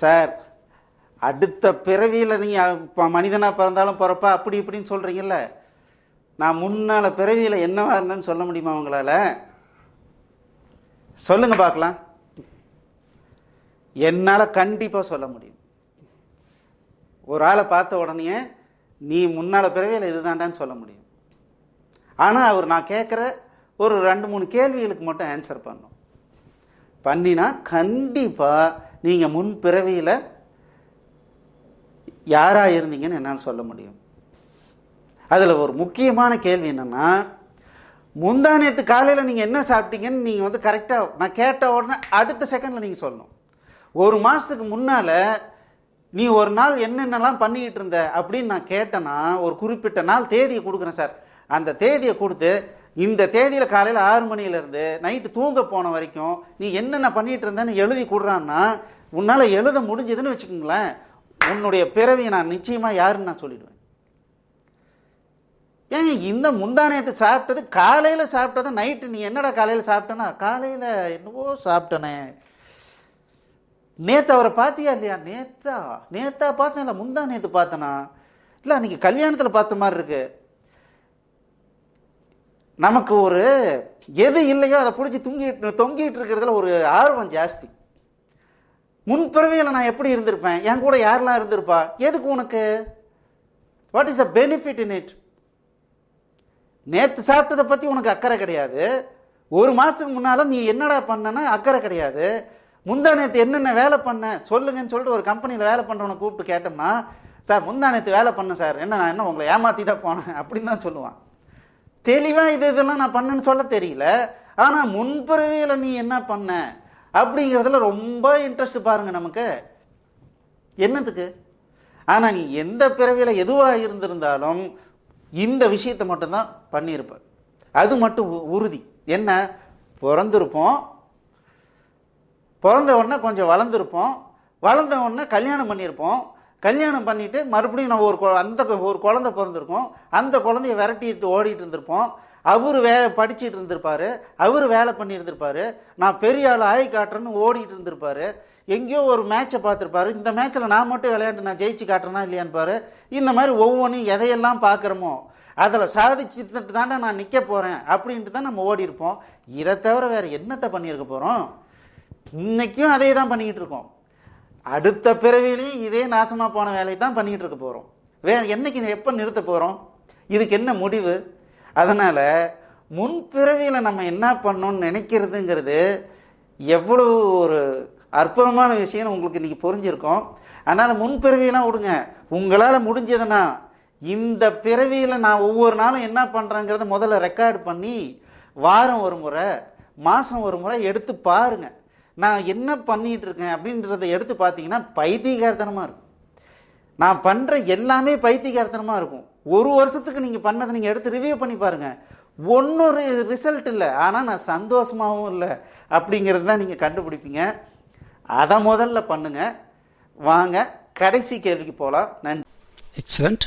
Sir அடுத்த பிறவியில் நீங்கள் இப்போ மனிதனாக பிறந்தாலும் பிறப்பா அப்படி இப்படின்னு சொல்கிறீங்கல்ல நான் முன்னால் பிறவியில் என்னவா இருந்தேன்னு சொல்ல முடியுமா உங்களால்? சொல்லுங்கள் பார்க்கலாம். என்னால் கண்டிப்பாக சொல்ல முடியும். ஒரு ஆளை பார்த்த உடனே நீ முன்னால் பிறவியில் இதுதான்டான்னு சொல்ல முடியும். ஆனால் அவர் நான் கேட்குற ஒரு ரெண்டு மூணு கேள்விகளுக்கு மட்டும் ஆன்சர் பண்ணும் பண்ணினா கண்டிப்பாக நீங்கள் முன் பிறவியில் யாராக இருந்தீங்கன்னு என்னால் சொல்ல முடியும். அதில் ஒரு முக்கியமான கேள்வி என்னென்னா முந்தா நேற்று காலையில் நீங்கள் என்ன சாப்பிட்டீங்கன்னு நீங்கள் வந்து கரெக்டாக நான் கேட்ட உடனே அடுத்த செகண்டில் நீங்கள் சொல்லணும். ஒரு மாதத்துக்கு முன்னால் நீ ஒரு நாள் என்னென்னலாம் பண்ணிக்கிட்டு இருந்த அப்படின்னு நான் கேட்டேன்னா ஒரு குறிப்பிட்ட நாள் தேதியை கொடுக்குறேன் சார். அந்த தேதியை கொடுத்து இந்த தேதியில் காலையில் ஆறு மணியிலேருந்து நைட்டு தூங்க போன வரைக்கும் நீ என்னென்ன பண்ணிட்டு இருந்தேன்னு எழுதி கொடுறான்னா உன்னால் எழுத முடிஞ்சதுன்னு வச்சுக்கோங்களேன். உன்னுடைய பிறவியை நான் நிச்சயமாக யாருன்னு நான் சொல்லிடுவேன். ஏங்க இந்த முந்தானயத்தை சாப்பிட்டது காலையில் சாப்பிட்டது நைட்டு நீ என்னடா காலையில் சாப்பிட்டனா காலையில் என்னவோ சாப்பிட்டனே. நேற்று அவரை பார்த்தியா இல்லையா? நேத்தா. நேத்தா பார்த்தேன் இல்லை முந்தா பார்த்தனா? இல்லை அன்றைக்கி கல்யாணத்தில் பார்த்த மாதிரி இருக்குது நமக்கு ஒரு எது இல்லையோ அதை பிடிச்சி தூங்கிட்டு தொங்கிட்டு இருக்கிறதுல ஒரு ஆர்வம் ஜாஸ்தி. முன்பிறவியில் நான் எப்படி இருந்திருப்பேன்? என் கூட யாரெல்லாம் இருந்திருப்பா? எதுக்கு உனக்கு? What is a benefit in it நேற்று சாப்பிட்டதை பற்றி உனக்கு அக்கறை கிடையாது. ஒரு மாதத்துக்கு முன்னால் நீ என்னடா பண்ணனா அக்கறை கிடையாது. முந்தா நேற்று என்னென்ன வேலை பண்ண? சொல்லுங்கன்னு சொல்லிட்டு ஒரு கம்பெனியில் வேலை பண்ணுறவனை கூப்பிட்டு கேட்டோம்னா சார் முந்தா நேற்று வேலை பண்ணேன் சார். என்ன நான் என்ன உங்களை ஏமாற்றிட்டா போனேன்? அப்படின்னு தான் சொல்லுவான். தெளிவாக இது இதெல்லாம் நான் பண்ணேன்னு சொல்ல தெரியல. ஆனால் முன்பிறவியில் நீ என்ன பண்ண? அப்படிங்கிறதுல ரொம்ப இன்ட்ரெஸ்ட் பாருங்க நமக்கு. என்னத்துக்கு? ஆனால் நீ எந்த பிறவியில் எதுவாக இருந்திருந்தாலும் இந்த விஷயத்தை மட்டும்தான் பண்ணியிருப்ப. அது மட்டும் உ- உறுதி. என்ன? பிறந்திருப்போம். பிறந்த உடனே கொஞ்சம் வளர்ந்துருப்போம். வளர்ந்த உடனே கல்யாணம் பண்ணியிருப்போம். கல்யாணம் பண்ணிவிட்டு மறுபடியும் நம்ம ஒரு கொ- அந்த ஒரு குழந்தை பிறந்திருக்கோம். அந்த குழந்தைய விரட்டிட்டு ஓடிட்டு இருந்திருப்போம். அவர் வே படிச்சுட்டு இருந்திருப்பார். அவர் வேலை பண்ணியிருந்திருப்பார். நான் பெரிய ஆள் ஆய் காட்டுறேன்னு ஓடிட்டு இருந்திருப்பாரு. எங்கேயோ ஒரு மேட்சை பார்த்துருப்பாரு. இந்த மேட்ச்சில் நான் மட்டும் விளையாண்டு நான் ஜெயிச்சு காட்டுறேனா இல்லையான்னு பாரு இந்த மாதிரி ஒவ்வொன்றும் எதையெல்லாம் பார்க்குறோமோ அதில் சாதிச்சுட்டு தாண்டா நான் நிற்க போகிறேன் அப்படின்ட்டு தான் நம்ம ஓடி இருப்போம் இதை தவிர வேறு என்னத்தை பண்ணியிருக்க போகிறோம் இன்றைக்கும் அதே தான் பண்ணிக்கிட்டு இருக்கோம். அடுத்த பிறவிலையும் இதே நாசமாக போன வேலையை தான் பண்ணிக்கிட்டு இருக்க போகிறோம் வேற என்னைக்கு எப்போ நிறுத்த போகிறோம் இதுக்கு என்ன முடிவு? அதனால் முன்பிறவியில் நம்ம என்ன பண்ணோன்னு நினைக்கிறதுங்கிறது எவ்வளோ ஒரு அற்புதமான விஷயம்னு உங்களுக்கு இன்றைக்கி புரிஞ்சிருக்கும். அதனால் முன்பிறவியெல்லாம் விடுங்க. உங்களால் முடிஞ்சதுன்னா இந்த பிறவியில் நான் ஒவ்வொரு நாளும் என்ன பண்ணுறேங்கிறத முதல்ல ரெக்கார்டு பண்ணி வாரம் ஒரு முறை மாதம் ஒரு முறை எடுத்து பாருங்கள் நான் என்ன பண்ணிகிட்டு இருக்கேன் அப்படின்றத எடுத்து பார்த்தீங்கன்னா பைத்தியகார்த்தனமாக இருக்கும். நான் பண்ணுற எல்லாமே பைத்தியகார்த்தனமாக இருக்கும். ஒரு வருஷத்துக்கு நீங்கள் பண்ணதை நீங்கள் எடுத்து ரிவ்யூ பண்ணி பாருங்கள் ஒன்றும் ரிசல்ட் இல்லை. ஆனால் நான் சந்தோஷமாகவும் இல்லை அப்படிங்கிறது தான் நீங்கள் கண்டுபிடிப்பீங்க. அதை முதல்ல பண்ணுங்கள் வாங்க. கடைசி கேள்விக்கு போகலாம் நன்றி. எக்ஸலண்ட்